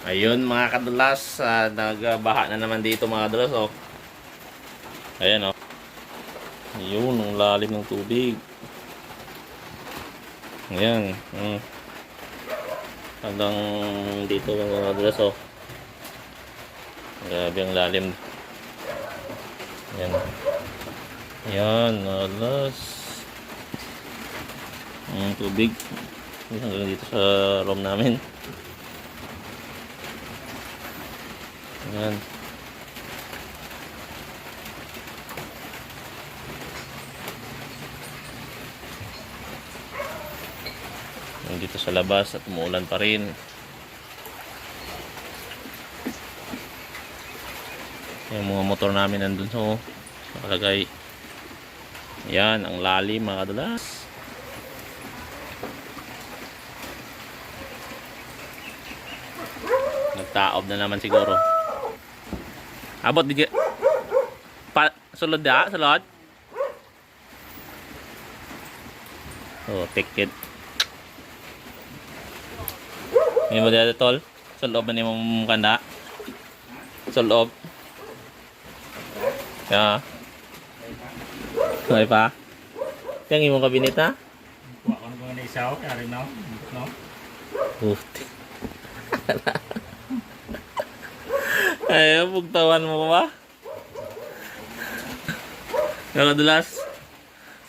Ayun mga kadulas, ah, nagbaha na naman dito mga kadulas oh. Ayan oh. Ayun, ang lalim ng tubig. Ayan. Mm. Hanggang dito mga kadulas oh. Grabe ang lalim. Ayan. Ayan, alas. Ang tubig. Ayan, Hanggang dito sa room namin. Ayan. Nandito sa labas at umuulan pa rin. Yung mga motor namin nandun so nakalagay. Yan, ang lalim mga kadalas. Nagtaob na naman siguro. Abot di pa sulod da, sulod. Oh, ticket. Ini mo dito tol. Sulob na ni mo kanda. Sulob. Ya. May pa. Yang imong kabinet ha? Wa ko na isaw, kaya no. No. Puti. Ay, pugtawan mo ba? Nakadulas.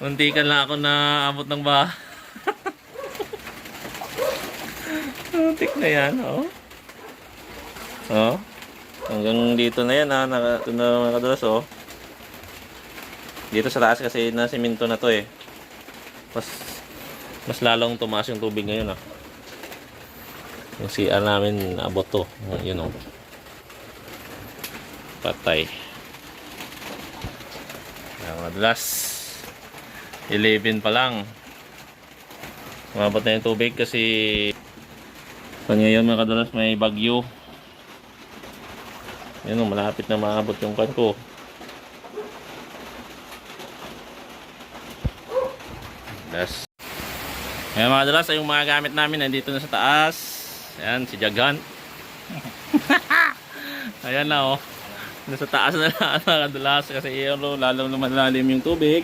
Muntikan lang ako na abot ng ba. Muntik na yan, oh. Oh. Hanggang dito na yan, ha. Naka, na nakadulas, oh. Dito sa taas kasi na simento na to, eh. Mas, mas lalong tumaas yung tubig ngayon, ah. Yung CR namin, abot to. Yun, oh. Patay. Madalas. 11 pa lang. Umabot na yung tubig kasi pag ngayon mga kadalas may bagyo. Yun oh, malapit na maabot yung kan ko. Das. Ayan mga kadalas, ay yung mga gamit namin nandito na sa taas. Ayan, si Jaghan. Ayan na oh. Nasa taas na lahat mga kadalas kasi yun, oh, lalong lumalalim yung tubig.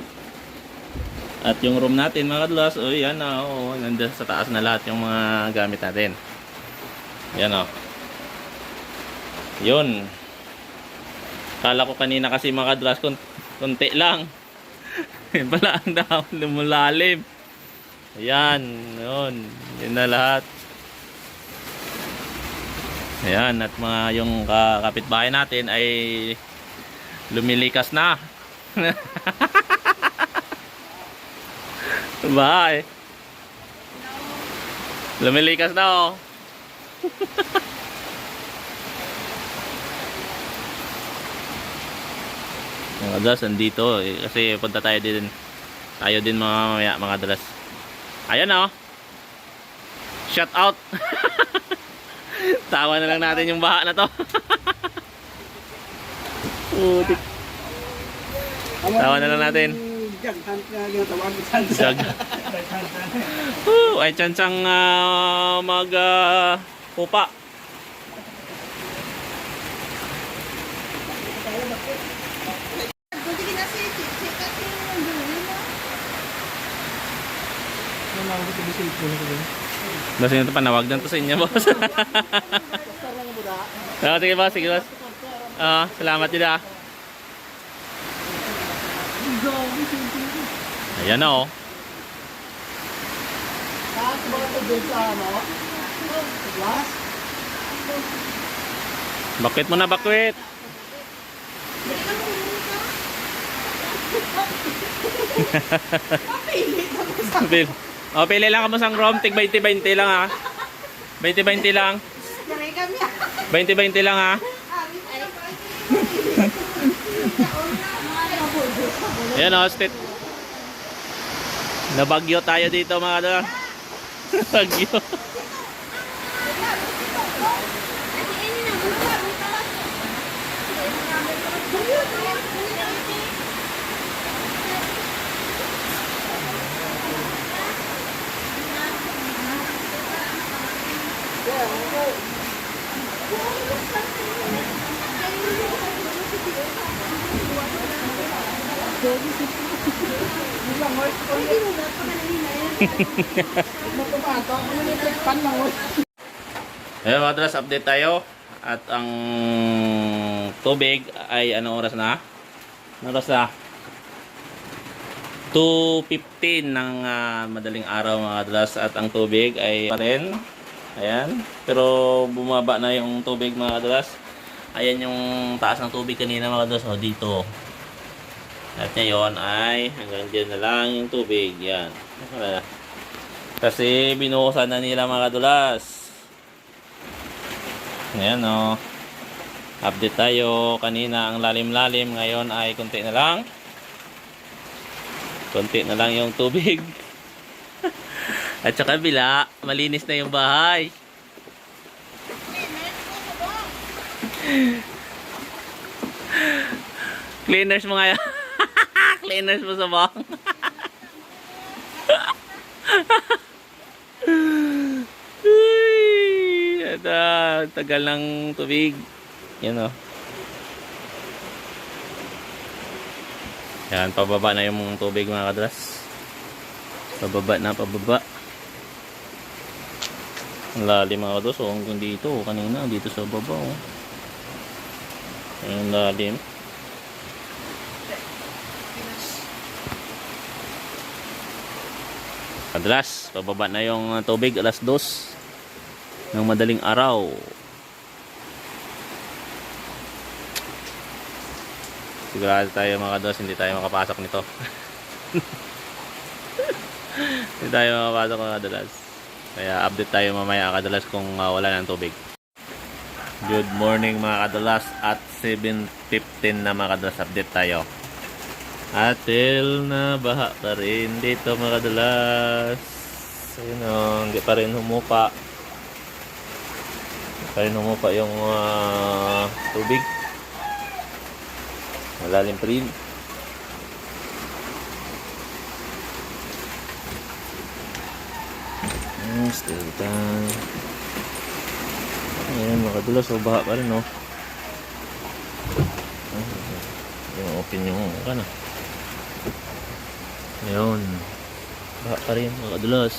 At yung room natin mga kadalas, oh yan na, oh, nandiyan sa taas na lahat yung mga gamit natin. Yan oh. Yun. Kala ko kanina kasi mga kadalas, kun kunti lang. Yan pala ang dahon lumalalim. Ayan, yun. Yun na lahat. Ayan, at mga yung ka- kapitbahay natin ay lumilikas na. Bye. Lumilikas na oh. Mga dalas, andito. eh, Kasi punta tayo din. Tayo din mga mamaya, mga dalas. Ayan oh. Shout out. Tawa na lang natin yung baha na to. Putik. Tawa na lang natin. Ka ginatawag sa Jag. Uh, ay chansang uh, mag ah, pupa. Ka na si Chichi kasi yung mo. Basta nito panawag na to sa inyo, boss. Ah, sige, boss. Sige, boss. Ah, salamat din ah. Ayan na oh. Saan ba ito dun sa ano? Glass? Bakwit mo na, bakwit. Buti ka Pil. Oh, pili lang kamo sang rom. Tig 20-20 lang ah. 20-20 lang. Dari kami. 20-20 lang ah. Ayan oh, stit. Nabagyo tayo dito mga kada. Bagyo. Oh. Ayun mga kadulas, update tayo. At ang tubig ay anong oras na? Anong oras na? 2.15 ng ah, madaling araw mga kadulas. At ang tubig ay pa rin. Ayan. Pero bumaba na yung tubig mga kadulas. Ayan yung taas ng tubig kanina mga kadulas. O, dito. At ngayon ay hanggang dyan na lang yung tubig. Yan. Na. Kasi binuhusan na nila mga kadulas. Ayan o. Update tayo. Kanina ang lalim-lalim. Ngayon ay konti na lang. Konti na lang yung tubig. At sa kabila, malinis na yung bahay. Cleaners mo nga yan. Cleaners mo sa bang. At ah, tagal ng tubig. Yan o. Yan, pababa na yung tubig mga kadras. Pababa na, pababa. Ang lalim mga kadras. O, hanggang dito. oh, Kanina, dito sa baba. Oh. Ang lalim. Kadras, pababa na yung uh, tubig alas dos ng madaling araw. Sigurado tayo mga kadras, hindi tayo makapasok nito. hindi tayo makapasok mga kadalas. Kaya update tayo mamaya kadalas kung uh, wala ng tubig. Good morning mga kadalas at 7.15 na mga kadalas update tayo. Atil na baha pa rin dito mga kadalas. Ayun o, hindi pa rin humupa. Hindi pa rin humupa yung ah, tubig. Malalim pa rin. Hmm, still time. Ayan mga kadalas, o baha pa rin o. Yung open yung ano. Ayun. Baha pa rin mga kadulas.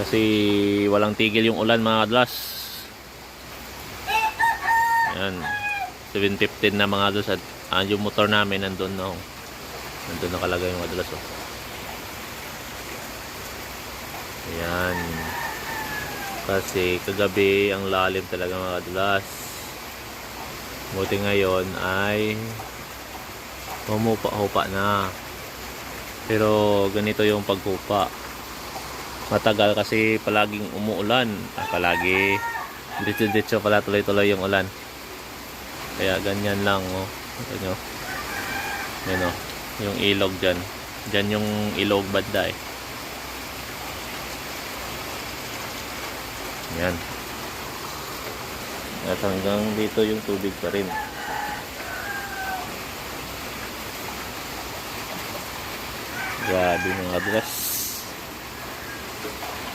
Kasi walang tigil yung ulan mga kadulas. Ayan. 7.15 na mga kadulas at ah, yung motor namin nandun na. oh. Nandun nakalagay mga kadulas. Oh. Ayan. Kasi kagabi ang lalim talaga mga kadulas. Buti ngayon ay humupa-hupa na. Pero ganito yung paghupa. Matagal kasi palaging umuulan. Ah, palagi ditso-ditso pala tuloy-tuloy yung ulan. Kaya ganyan lang oh. Ito nyo. Yan oh. Yung ilog dyan. Dyan yung ilog banda eh. Yan. At hanggang dito yung tubig pa rin. Grabe mga dress.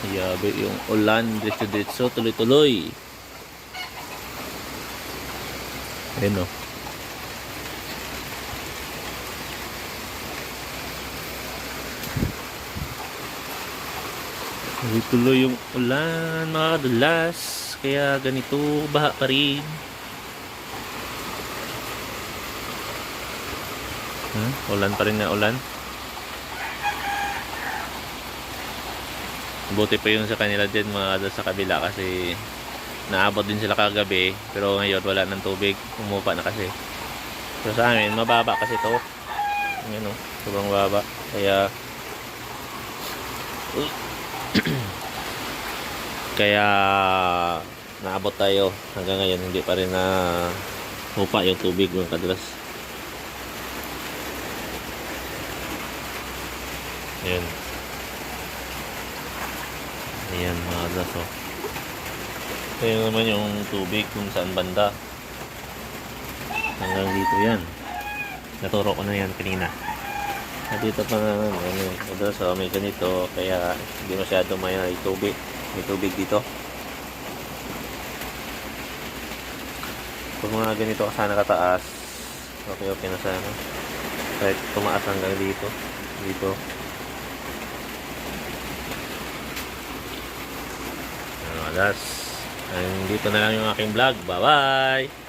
Grabe yung ulan dito dito tuloy-tuloy. Ayun o. Tuloy-tuloy yung ulan mga kadulas. Kaya ganito, baha pa rin. Hmm? Ulan pa rin na ulan. Buti pa yun sa kanila din mga sa kabila kasi naabot din sila kagabi pero ngayon wala ng tubig. Umupa na kasi. Pero sa amin, mababa kasi to. Yan o, sobrang baba. Kaya kaya naabot tayo. Hanggang ngayon hindi pa rin na hupa yung tubig mga kadulas ayan. Ayan mga kadulas oh. ayan naman yung tubig kung saan banda. Hanggang dito yan. Naturo ko na yan kanina. At dito pa nga ano, oh, may ganito. Kaya hindi masyado may tubig. May tubig dito. Kung mga ganito sana kataas, okay okay na sana. Kahit tumaas hanggang dito. Dito. That's, and dito na lang yung aking vlog. Bye-bye!